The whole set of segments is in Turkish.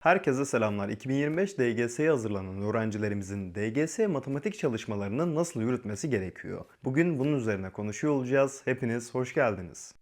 Herkese selamlar. 2025 DGS'ye hazırlanan öğrencilerimizin DGS matematik çalışmalarını nasıl yürütmesi gerekiyor? Bugün bunun üzerine konuşuyor olacağız. Hepiniz hoş geldiniz.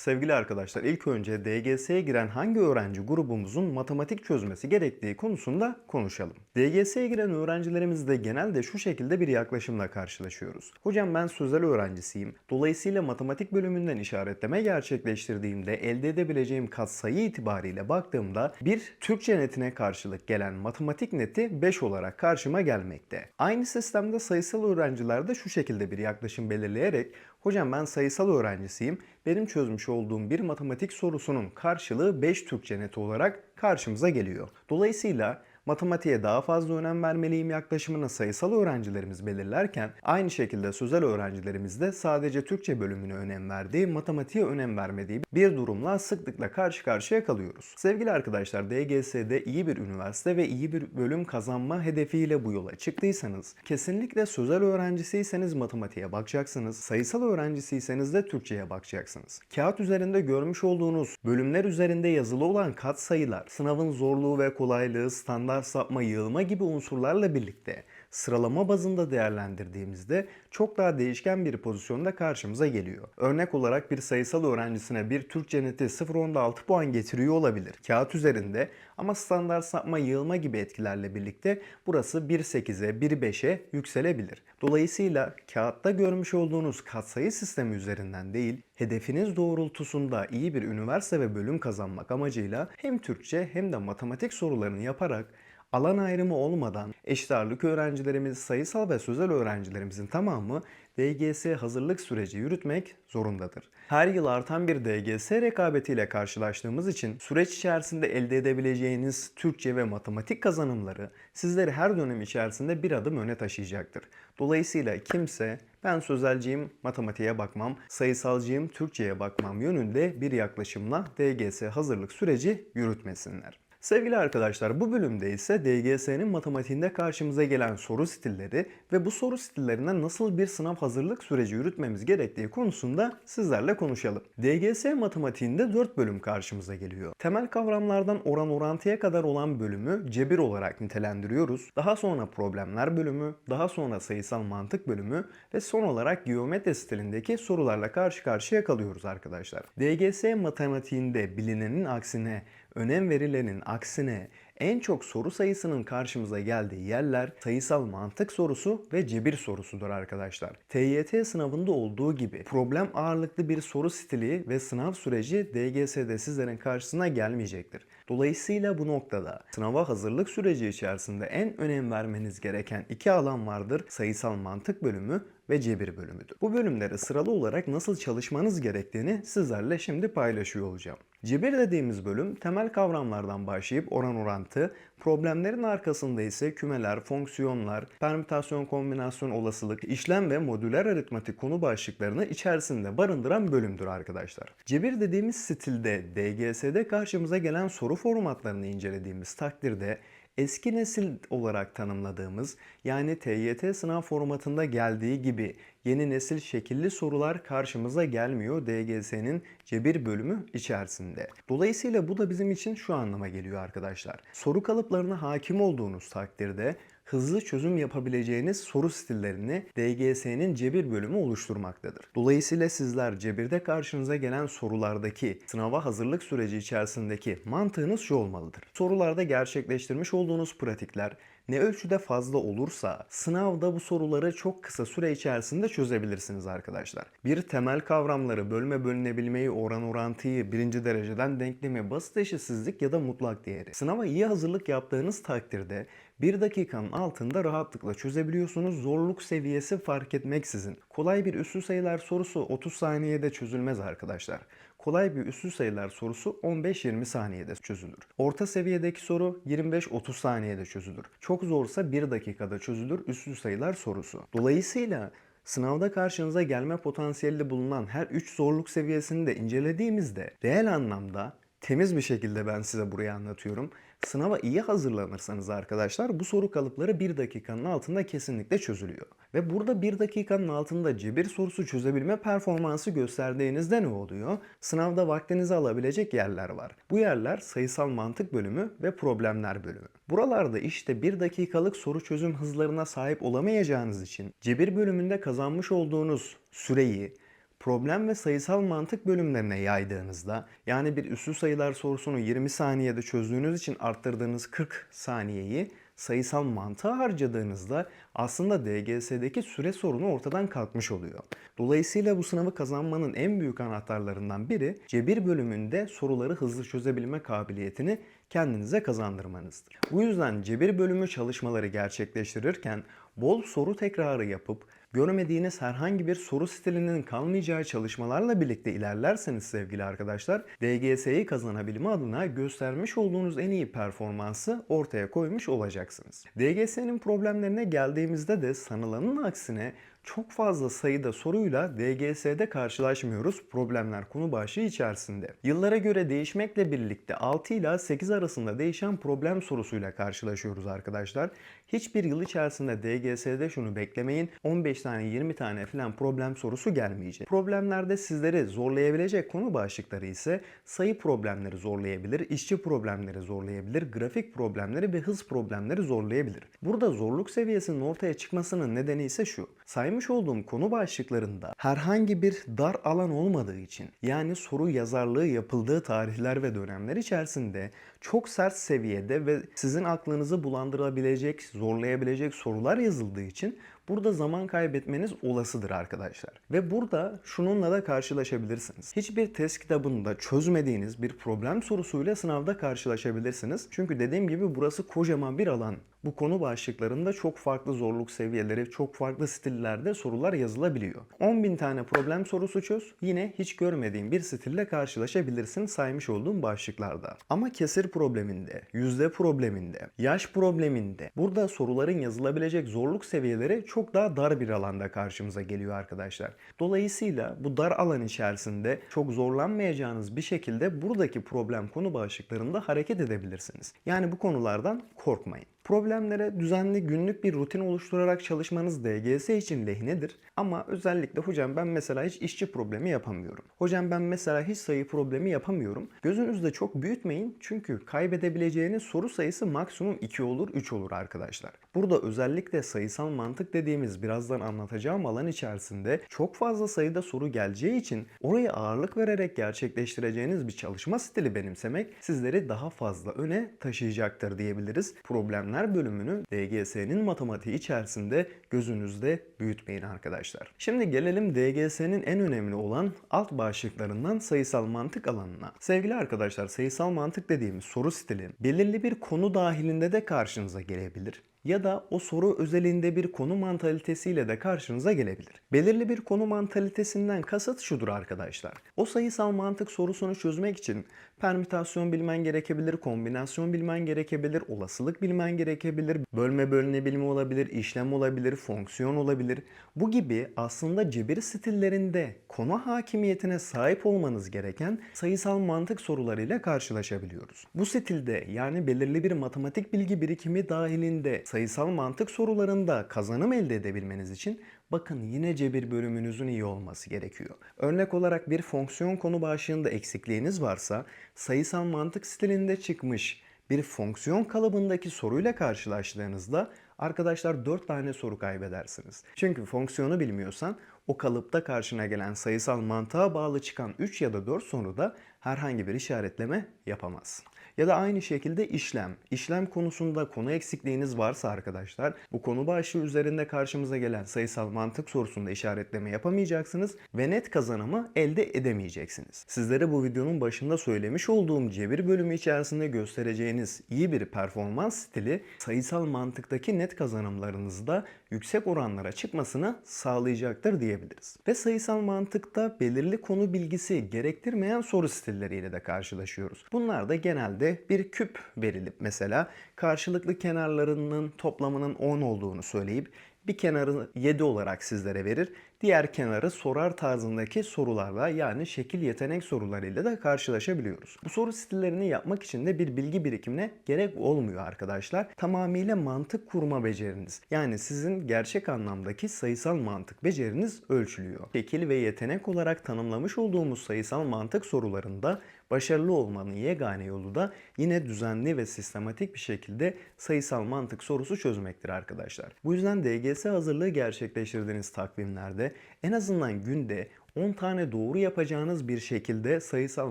Sevgili arkadaşlar ilk önce DGS'ye giren hangi öğrenci grubumuzun matematik çözmesi gerektiği konusunda konuşalım. DGS'ye giren öğrencilerimizde genelde şu şekilde bir yaklaşımla karşılaşıyoruz. Hocam ben sözel öğrencisiyim. Dolayısıyla matematik bölümünden işaretleme gerçekleştirdiğimde elde edebileceğim katsayı itibariyle baktığımda bir Türkçe netine karşılık gelen matematik neti 5 olarak karşıma gelmekte. Aynı sistemde sayısal öğrenciler de şu şekilde bir yaklaşım belirleyerek Hocam ben sayısal öğrencisiyim. Benim çözmüş olduğum bir matematik sorusunun karşılığı 5 Türkçe neti olarak karşımıza geliyor. Dolayısıyla matematiğe daha fazla önem vermeliyim yaklaşımını sayısal öğrencilerimiz belirlerken aynı şekilde sözel öğrencilerimiz de sadece Türkçe bölümüne önem verdiği, matematiğe önem vermediği bir durumla sıklıkla karşı karşıya kalıyoruz. Sevgili arkadaşlar DGS'de iyi bir üniversite ve iyi bir bölüm kazanma hedefiyle bu yola çıktıysanız kesinlikle sözel öğrencisiyseniz matematiğe bakacaksınız, sayısal öğrencisiyseniz de Türkçe'ye bakacaksınız. Kağıt üzerinde görmüş olduğunuz bölümler üzerinde yazılı olan katsayılar, sınavın zorluğu ve kolaylığı, standart sapma, yığılma gibi unsurlarla birlikte sıralama bazında değerlendirdiğimizde çok daha değişken bir pozisyonda karşımıza geliyor. Örnek olarak bir sayısal öğrencisine bir Türkçe neti 0.6 puan getiriyor olabilir kağıt üzerinde ama standart sapma, yığılma gibi etkilerle birlikte burası 1.8'e, 1.5'e yükselebilir. Dolayısıyla kağıtta görmüş olduğunuz katsayı sistemi üzerinden değil, hedefiniz doğrultusunda iyi bir üniversite ve bölüm kazanmak amacıyla hem Türkçe hem de matematik sorularını yaparak alan ayrımı olmadan eşit ağırlık öğrencilerimiz, sayısal ve sözel öğrencilerimizin tamamı DGS hazırlık süreci yürütmek zorundadır. Her yıl artan bir DGS rekabetiyle karşılaştığımız için süreç içerisinde elde edebileceğiniz Türkçe ve matematik kazanımları sizleri her dönem içerisinde bir adım öne taşıyacaktır. Dolayısıyla kimse ben sözelciyim, matematiğe bakmam, sayısalcıyım, Türkçe'ye bakmam yönünde bir yaklaşımla DGS hazırlık süreci yürütmesinler. Sevgili arkadaşlar bu bölümde ise DGS'nin matematiğinde karşımıza gelen soru stilleri ve bu soru stillerinden nasıl bir sınav hazırlık süreci yürütmemiz gerektiği konusunda sizlerle konuşalım. DGS matematiğinde 4 bölüm karşımıza geliyor. Temel kavramlardan oran orantıya kadar olan bölümü cebir olarak nitelendiriyoruz. Daha sonra problemler bölümü, daha sonra sayısal mantık bölümü ve son olarak geometri stilindeki sorularla karşı karşıya kalıyoruz arkadaşlar. DGS matematiğinde bilinenin aksine önem verilenin aksine en çok soru sayısının karşımıza geldiği yerler sayısal mantık sorusu ve cebir sorusudur arkadaşlar. TYT sınavında olduğu gibi problem ağırlıklı bir soru stili ve sınav süreci DGS'de sizlerin karşısına gelmeyecektir. Dolayısıyla bu noktada sınava hazırlık süreci içerisinde en önem vermeniz gereken iki alan vardır. Sayısal mantık bölümü ve cebir bölümüdür. Bu bölümleri sıralı olarak nasıl çalışmanız gerektiğini sizlerle şimdi paylaşıyor olacağım. Cebir dediğimiz bölüm temel kavramlardan başlayıp oran orantı, problemlerin arkasında ise kümeler, fonksiyonlar, permütasyon kombinasyon olasılık, işlem ve modüler aritmatik konu başlıklarını içerisinde barındıran bölümdür arkadaşlar. Cebir dediğimiz stilde DGS'de karşımıza gelen soru formatlarını incelediğimiz takdirde eski nesil olarak tanımladığımız yani TYT sınav formatında geldiği gibi yeni nesil şekilli sorular karşımıza gelmiyor DGS'nin cebir bölümü içerisinde. Dolayısıyla bu da bizim için şu anlama geliyor arkadaşlar. Soru kalıplarına hakim olduğunuz takdirde hızlı çözüm yapabileceğiniz soru stillerini DGS'nin cebir bölümü oluşturmaktadır. Dolayısıyla sizler cebirde karşınıza gelen sorulardaki sınava hazırlık süreci içerisindeki mantığınız şu olmalıdır. Sorularda gerçekleştirmiş olduğunuz pratikler ne ölçüde fazla olursa sınavda bu soruları çok kısa süre içerisinde çözebilirsiniz arkadaşlar. Bir temel kavramları, bölme bölünebilmeyi, oran orantıyı, birinci dereceden denklemi, basit eşitsizlik ya da mutlak değeri. Sınava iyi hazırlık yaptığınız takdirde bir dakikanın altında rahatlıkla çözebiliyorsunuz zorluk seviyesi fark etmeksizin. Kolay bir üslü sayılar sorusu 30 saniyede çözülmez arkadaşlar. Kolay bir üslü sayılar sorusu 15-20 saniyede çözülür. Orta seviyedeki soru 25-30 saniyede çözülür. Çok zorsa 1 dakikada çözülür üslü sayılar sorusu. Dolayısıyla Sınavda karşınıza gelme potansiyeli bulunan her 3 zorluk seviyesini de incelediğimizde reel anlamda temiz bir şekilde ben size burayı anlatıyorum. Sınava iyi hazırlanırsanız arkadaşlar bu soru kalıpları 1 dakikanın altında kesinlikle çözülüyor. Ve burada 1 dakikanın altında cebir sorusu çözebilme performansı gösterdiğinizde ne oluyor? Sınavda vaktinizi alabilecek yerler var. Bu yerler sayısal mantık bölümü ve problemler bölümü. Buralarda işte 1 dakikalık soru çözüm hızlarına sahip olamayacağınız için cebir bölümünde kazanmış olduğunuz süreyi problem ve sayısal mantık bölümlerine yaydığınızda yani bir üslü sayılar sorusunu 20 saniyede çözdüğünüz için arttırdığınız 40 saniyeyi sayısal mantığa harcadığınızda aslında DGS'deki süre sorunu ortadan kalkmış oluyor. Dolayısıyla bu sınavı kazanmanın en büyük anahtarlarından biri cebir bölümünde soruları hızlı çözebilme kabiliyetini kendinize kazandırmanızdır. Bu yüzden cebir bölümü çalışmaları gerçekleştirirken bol soru tekrarı yapıp görmediğiniz herhangi bir soru stilinin kalmayacağı çalışmalarla birlikte ilerlerseniz sevgili arkadaşlar, DGS'yi kazanabilme adına göstermiş olduğunuz en iyi performansı ortaya koymuş olacaksınız. DGS'nin problemlerine geldiğimizde de sanılanın aksine çok fazla sayıda soruyla DGS'de karşılaşmıyoruz problemler konu başlığı içerisinde. Yıllara göre değişmekle birlikte 6 ile 8 arasında değişen problem sorusuyla karşılaşıyoruz arkadaşlar. Hiçbir yıl içerisinde DGS'de şunu beklemeyin 15 tane 20 tane falan problem sorusu gelmeyecek. Problemlerde sizleri zorlayabilecek konu başlıkları ise sayı problemleri zorlayabilir, işçi problemleri zorlayabilir, grafik problemleri ve hız problemleri zorlayabilir. Burada zorluk seviyesinin ortaya çıkmasının nedeni ise şu. Saymış olduğum konu başlıklarında herhangi bir dar alan olmadığı için yani soru yazarlığı yapıldığı tarihler ve dönemler içerisinde çok sert seviyede ve sizin aklınızı bulandırabilecek, zorlayabilecek sorular yazıldığı için burada zaman kaybetmeniz olasıdır arkadaşlar. Ve burada şununla da karşılaşabilirsiniz. Hiçbir test kitabında çözmediğiniz bir problem sorusuyla sınavda karşılaşabilirsiniz. Çünkü dediğim gibi burası kocaman bir alan. Bu konu başlıklarında çok farklı zorluk seviyeleri, çok farklı stillerde sorular yazılabiliyor. 10.000 tane problem sorusu çöz, yine hiç görmediğin bir stille karşılaşabilirsin saymış olduğum başlıklarda. Ama kesir probleminde, yüzde probleminde, yaş probleminde burada soruların yazılabilecek zorluk seviyeleri çok daha dar bir alanda karşımıza geliyor arkadaşlar. Dolayısıyla bu dar alan içerisinde çok zorlanmayacağınız bir şekilde buradaki problem konu başlıklarında hareket edebilirsiniz. Yani bu konulardan korkmayın. Problemlere düzenli günlük bir rutin oluşturarak çalışmanız DGS için lehinedir. Ama özellikle hocam ben mesela hiç işçi problemi yapamıyorum. Hocam ben mesela hiç sayı problemi yapamıyorum. Gözünüzde çok büyütmeyin çünkü kaybedebileceğiniz soru sayısı maksimum 2 olur 3 olur arkadaşlar. Burada özellikle sayısal mantık dediğimiz birazdan anlatacağım alan içerisinde çok fazla sayıda soru geleceği için oraya ağırlık vererek gerçekleştireceğiniz bir çalışma stili benimsemek sizleri daha fazla öne taşıyacaktır diyebiliriz. Problemler bölümünü DGS'nin matematiği içerisinde gözünüzde büyütmeyin arkadaşlar. Şimdi gelelim DGS'nin en önemli olan alt başlıklarından sayısal mantık alanına. Sevgili arkadaşlar sayısal mantık dediğimiz soru stili belirli bir konu dahilinde de karşınıza gelebilir ya da o soru özelinde bir konu mantalitesiyle de karşınıza gelebilir. Belirli bir konu mantalitesinden kasıt şudur arkadaşlar. O sayısal mantık sorusunu çözmek için permütasyon bilmen gerekebilir, kombinasyon bilmen gerekebilir, olasılık bilmen gerekebilir, bölme bölüne bilimi olabilir, işlem olabilir, fonksiyon olabilir. Bu gibi aslında cebir stillerinde konu hakimiyetine sahip olmanız gereken sayısal mantık sorularıyla karşılaşabiliyoruz. Bu stilde yani belirli bir matematik bilgi birikimi dahilinde sayısal mantık sorularında kazanım elde edebilmeniz için bakın yine cebir bölümünüzün iyi olması gerekiyor. Örnek olarak bir fonksiyon konu başlığında eksikliğiniz varsa sayısal mantık stilinde çıkmış bir fonksiyon kalıbındaki soruyla karşılaştığınızda arkadaşlar 4 tane soru kaybedersiniz. Çünkü fonksiyonu bilmiyorsan o kalıpta karşına gelen sayısal mantığa bağlı çıkan 3 ya da 4 soruda herhangi bir işaretleme yapamazsın. Ya da aynı şekilde işlem. İşlem konusunda konu eksikliğiniz varsa arkadaşlar bu konu başlığı üzerinde karşımıza gelen sayısal mantık sorusunda işaretleme yapamayacaksınız ve net kazanımı elde edemeyeceksiniz. Sizlere bu videonun başında söylemiş olduğum cebir bölümü içerisinde göstereceğiniz iyi bir performans stili sayısal mantıktaki net kazanımlarınızda yüksek oranlara çıkmasını sağlayacaktır diyebiliriz. Ve sayısal mantıkta belirli konu bilgisi gerektirmeyen soru stilleriyle de karşılaşıyoruz. Bunlar da genelde bir küp verilip mesela karşılıklı kenarlarının toplamının 10 olduğunu söyleyip bir kenarı 7 olarak sizlere verir. Diğer kenarı sorar tarzındaki sorularla yani şekil yetenek sorularıyla da karşılaşabiliyoruz. Bu soru stillerini yapmak için de bir bilgi birikimine gerek olmuyor arkadaşlar. Tamamıyla mantık kurma beceriniz. Yani sizin gerçek anlamdaki sayısal mantık beceriniz ölçülüyor. Şekil ve yetenek olarak tanımlamış olduğumuz sayısal mantık sorularında başarılı olmanın yegane yolu da yine düzenli ve sistematik bir şekilde sayısal mantık sorusu çözmektir arkadaşlar. Bu yüzden DGS hazırlığı gerçekleştirdiğiniz takvimlerde en azından günde 10 tane doğru yapacağınız bir şekilde sayısal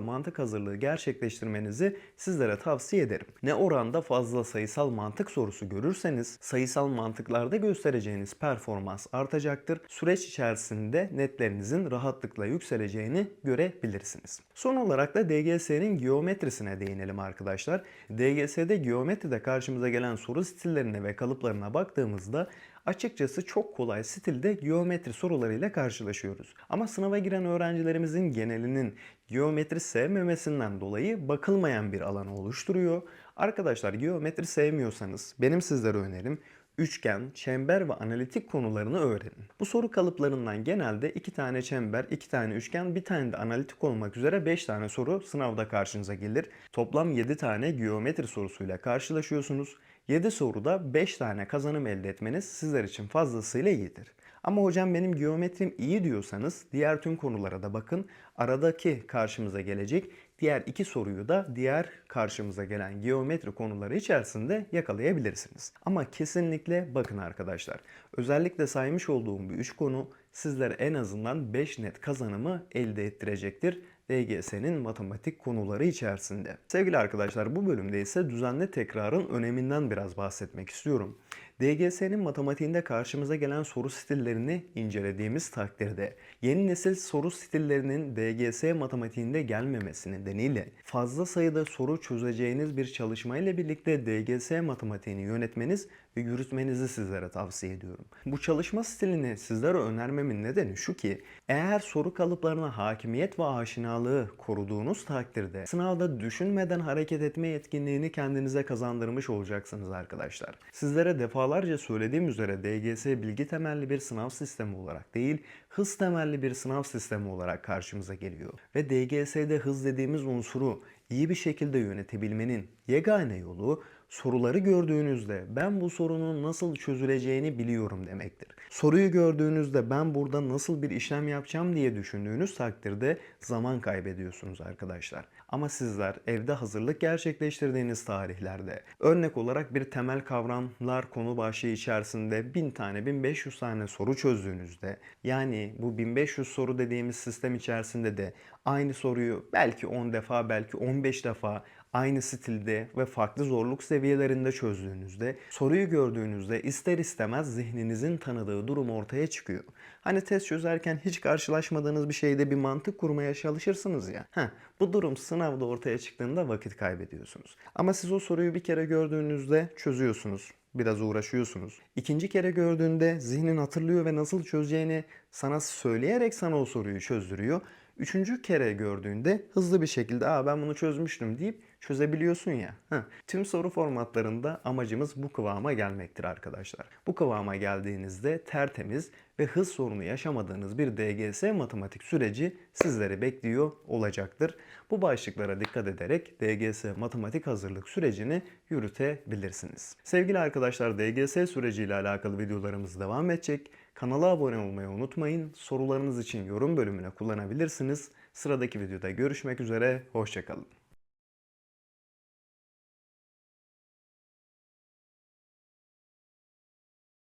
mantık hazırlığı gerçekleştirmenizi sizlere tavsiye ederim. Ne oranda fazla sayısal mantık sorusu görürseniz sayısal mantıklarda göstereceğiniz performans artacaktır. Süreç içerisinde netlerinizin rahatlıkla yükseleceğini görebilirsiniz. Son olarak da DGS'nin geometrisine değinelim arkadaşlar. DGS'de geometride karşımıza gelen soru stillerine ve kalıplarına baktığımızda açıkçası çok kolay stilde geometri sorularıyla karşılaşıyoruz. Ama sınava giren öğrencilerimizin genelinin geometri sevmemesinden dolayı bakılmayan bir alanı oluşturuyor. Arkadaşlar geometri sevmiyorsanız benim sizlere önerim üçgen, çember ve analitik konularını öğrenin. Bu soru kalıplarından genelde iki tane çember, iki tane üçgen, bir tane de analitik olmak üzere 5 tane soru sınavda karşınıza gelir. Toplam 7 tane geometri sorusuyla karşılaşıyorsunuz. 7 soruda 5 tane kazanım elde etmeniz sizler için fazlasıyla iyidir. Ama hocam benim geometrim iyi diyorsanız diğer tüm konulara da bakın. Aradaki karşımıza gelecek diğer iki soruyu da diğer karşımıza gelen geometri konuları içerisinde yakalayabilirsiniz. Ama kesinlikle bakın arkadaşlar. Özellikle saymış olduğum bu üç konu sizlere en azından 5 net kazanımı elde ettirecektir. DGS'nin matematik konuları içerisinde. Sevgili arkadaşlar bu bölümde ise düzenli tekrarın öneminden biraz bahsetmek istiyorum. DGS'nin matematiğinde karşımıza gelen soru stillerini incelediğimiz takdirde yeni nesil soru stillerinin DGS matematiğinde gelmemesi nedeniyle fazla sayıda soru çözeceğiniz bir çalışma ile birlikte DGS matematiğini yönetmeniz ve yürütmenizi sizlere tavsiye ediyorum. Bu çalışma stilini sizlere önermemin nedeni şu ki eğer soru kalıplarına hakimiyet ve aşinalığı koruduğunuz takdirde sınavda düşünmeden hareket etme yetkinliğini kendinize kazandırmış olacaksınız arkadaşlar. Sizlere defalarca söylediğim üzere DGS bilgi temelli bir sınav sistemi olarak değil, hız temelli bir sınav sistemi olarak karşımıza geliyor. Ve DGS'de hız dediğimiz unsuru iyi bir şekilde yönetebilmenin yegane yolu soruları gördüğünüzde ben bu sorunun nasıl çözüleceğini biliyorum demektir. Soruyu gördüğünüzde ben burada nasıl bir işlem yapacağım diye düşündüğünüz takdirde zaman kaybediyorsunuz arkadaşlar. Ama sizler evde hazırlık gerçekleştirdiğiniz tarihlerde örnek olarak bir temel kavramlar konu başlığı içerisinde 1000 tane 1500 tane soru çözdüğünüzde yani bu 1500 soru dediğimiz sistem içerisinde de aynı soruyu belki 10 defa belki 15 defa aynı stilde ve farklı zorluk seviyelerinde çözdüğünüzde, soruyu gördüğünüzde ister istemez zihninizin tanıdığı durum ortaya çıkıyor. Hani test çözerken hiç karşılaşmadığınız bir şeyde bir mantık kurmaya çalışırsınız ya. Heh, bu durum sınavda ortaya çıktığında vakit kaybediyorsunuz. Ama siz o soruyu bir kere gördüğünüzde çözüyorsunuz biraz uğraşıyorsunuz. İkinci kere gördüğünde zihnin hatırlıyor ve nasıl çözeceğini sana söyleyerek sana o soruyu çözdürüyor. Üçüncü kere gördüğünde hızlı bir şekilde Aa, ben bunu çözmüştüm deyip çözebiliyorsun ya. Heh. Tüm soru formatlarında amacımız bu kıvama gelmektir arkadaşlar. Bu kıvama geldiğinizde tertemiz ve hız sorunu yaşamadığınız bir DGS matematik süreci sizleri bekliyor olacaktır. Bu başlıklara dikkat ederek DGS matematik hazırlık sürecini yürütebilirsiniz. Sevgili arkadaşlar DGS süreciyle alakalı videolarımız devam edecek. Kanala abone olmayı unutmayın. Sorularınız için yorum bölümüne kullanabilirsiniz. Sıradaki videoda görüşmek üzere. Hoşçakalın.